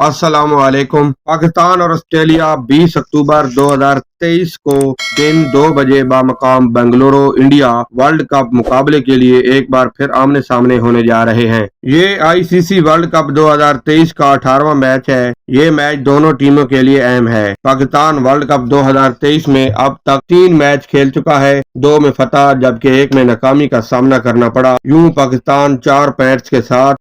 असलकुम पाकिस्तान और ऑस्ट्रेलिया 20 अक्टूबर 2023 को दिन दो बजे बामकाम बेंगलुरु, इंडिया वर्ल्ड कप मुकाबले के लिए एक बार फिर आमने सामने होने जा रहे हैं। ये आईसीसी वर्ल्ड कप 2023 का 18वां मैच है। ये मैच दोनों टीमों के लिए अहम है। पाकिस्तान वर्ल्ड कप 2023 में अब तक तीन मैच खेल चुका है। दो में फतह, जबकि एक में नाकामी का सामना करना पड़ा। यूँ पाकिस्तान चार पैट्स के साथ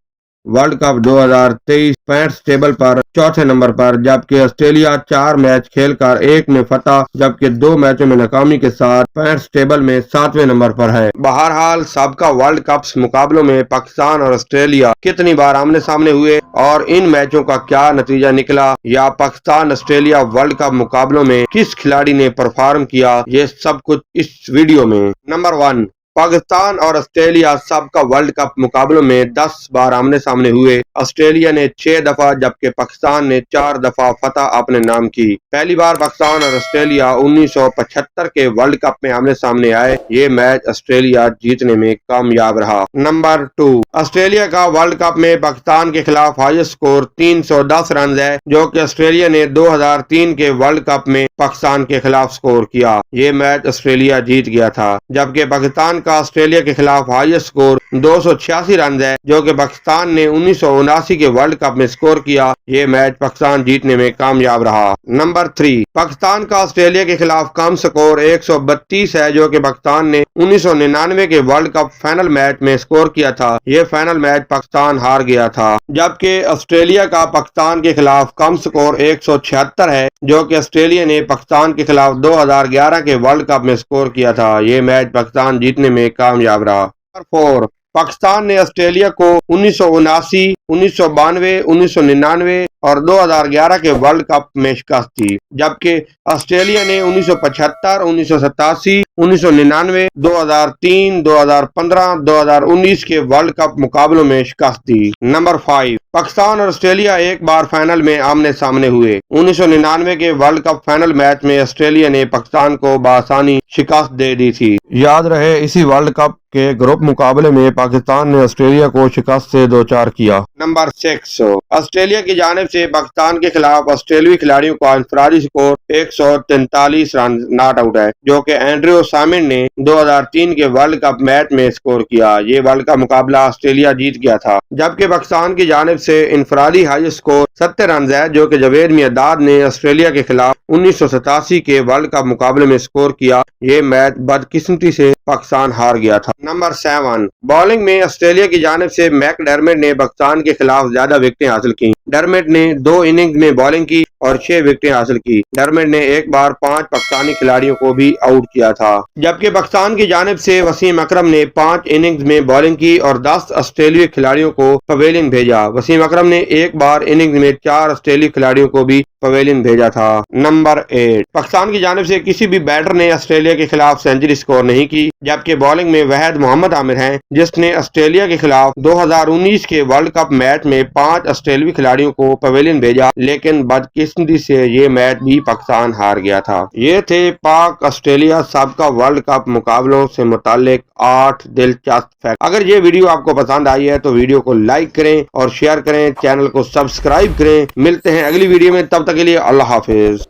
वर्ल्ड कप 2023 पैंट टेबल पर चौथे नंबर पर, जबकि ऑस्ट्रेलिया चार मैच खेलकर एक में फतह जबकि दो मैचों में नाकामी के साथ पैंट टेबल में सातवें नंबर पर है। बहरहाल, सबका वर्ल्ड कप मुकाबलों में पाकिस्तान और ऑस्ट्रेलिया कितनी बार आमने सामने हुए और इन मैचों का क्या नतीजा निकला, या पाकिस्तान ऑस्ट्रेलिया वर्ल्ड कप मुकाबलों में किस खिलाड़ी ने परफॉर्म किया, ये सब कुछ इस वीडियो में। नंबर वन पाकिस्तान और ऑस्ट्रेलिया सबका वर्ल्ड कप मुकाबलों में 10 बार आमने सामने हुए। ऑस्ट्रेलिया ने छह दफ़ा, जबकि पाकिस्तान ने चार दफ़ा फतह अपने नाम की। पहली बार पाकिस्तान और ऑस्ट्रेलिया 1975 के वर्ल्ड कप में आमने सामने आए। ये मैच ऑस्ट्रेलिया जीतने में कामयाब रहा। Number two. ऑस्ट्रेलिया का वर्ल्ड कप में पाकिस्तान के खिलाफ हाईएस्ट स्कोर 310 रन है, जो की ऑस्ट्रेलिया ने 2003 के वर्ल्ड कप में पाकिस्तान के खिलाफ स्कोर किया। ये मैच ऑस्ट्रेलिया जीत गया था, जबकि पाकिस्तान का ऑस्ट्रेलिया के खिलाफ हाईएस्ट स्कोर दो सौ छियासी रन है, जो कि पाकिस्तान ने उन्नीस सौ उनासी के वर्ल्ड कप में स्कोर किया। ये मैच पाकिस्तान जीतने में कामयाब रहा। Number three. पाकिस्तान का ऑस्ट्रेलिया के खिलाफ कम स्कोर 132 है, जो कि पाकिस्तान ने उन्नीस सौ निन्यानवे के वर्ल्ड कप फाइनल मैच में स्कोर किया था। ये फाइनल मैच पाकिस्तान हार गया था। जबकि ऑस्ट्रेलिया का पाकिस्तान के खिलाफ कम स्कोर एक सौ छिहत्तर है, जो कि ऑस्ट्रेलिया ने पाकिस्तान के खिलाफ 2011 के वर्ल्ड कप में स्कोर किया था। ये मैच पाकिस्तान जीतने में कामयाब रहा। नंबर फोर पाकिस्तान ने ऑस्ट्रेलिया को उन्नीस सौ उनासी उन्नीस सौ बानवे, उन्नीस सौ निन्यानवे और 2011 के वर्ल्ड कप में शिकस्त थी, जबकि ऑस्ट्रेलिया ने उन्नीस सौ पचहत्तर, उन्नीस सौ सतासी उन्नीस सौ निन्यानवे, दो हज़ार तीन, दो हज़ार पंद्रह, दो हज़ार उन्नीस के वर्ल्ड कप मुकाबलों में शिकस्त दी नंबर फाइव, पाकिस्तान और ऑस्ट्रेलिया एक बार फाइनल में आमने सामने हुए। उन्नीस सौ निन्यानवे के वर्ल्ड कप फाइनल मैच में ऑस्ट्रेलिया ने पाकिस्तान को बासानी शिकस्त दे दी थी। याद रहे, इसी वर्ल्ड कप के ग्रुप मुकाबले में पाकिस्तान ने ऑस्ट्रेलिया को शिकस्त से दो चार किया। Number six. ऑस्ट्रेलिया की जानब से पाकिस्तान के खिलाफ ऑस्ट्रेलियाई खिलाड़ियों का इंफरादी स्कोर एक सौ तैतालीस रन नॉट आउट है, जो कि एंड्रियो सामिन ने 2003 के वर्ल्ड कप मैच में स्कोर किया। ये वर्ल्ड कप मुकाबला ऑस्ट्रेलिया जीत गया था, जबकि पाकिस्तान की जानब से इंफरादी हाई स्कोर रन है जो कि जवेद मियादाद ने ऑस्ट्रेलिया के खिलाफ उन्नीस सौ सतासी के वर्ल्ड कप मुकाबले में स्कोर किया, ये मैच बदकिस्मती से पाकिस्तान हार गया था। नंबर सेवन, बॉलिंग में ऑस्ट्रेलिया की जानब से मैक डरमेट ने पाकिस्तान के खिलाफ ज़्यादा विकेटें हासिल की। डरमेट ने दो इनिंग्स में बॉलिंग की और छह विकेटें हासिल की। डरमेट ने एक बार पाँच पाकिस्तानी खिलाड़ियों को भी आउट किया था। जबकि पाकिस्तान की जानब से वसीम अकरम ने पाँच इनिंग्स में बॉलिंग की और दस ऑस्ट्रेलियाई खिलाड़ियों को पवेलियन भेजा। वसीम अकरम ने एक बार इनिंग्स में चार ऑस्ट्रेलियाई खिलाड़ियों को भी पवेलियन भेजा था। Number eight. पाकिस्तान की जानब से किसी भी बैटर ने ऑस्ट्रेलिया के खिलाफ सेंचुरी स्कोर नहीं की, जबकि बॉलिंग में वहद मोहम्मद आमिर हैं, जिसने ऑस्ट्रेलिया के खिलाफ 2019 के वर्ल्ड कप मैच में पाँच ऑस्ट्रेलियाई खिलाड़ियों को पवेलियन भेजा, लेकिन बदकिस्मती से ये मैच भी पाकिस्तान हार गया था। ये थे पाक ऑस्ट्रेलिया सबका वर्ल्ड कप मुकाबलों से मुतालिक आठ दिलचस्प फैक्ट। अगर ये वीडियो आपको पसंद आई है तो वीडियो को लाइक करें और शेयर करें, चैनल को सब्सक्राइब करें। मिलते हैं अगली वीडियो में, तब तक के लिए अल्लाह हाफिज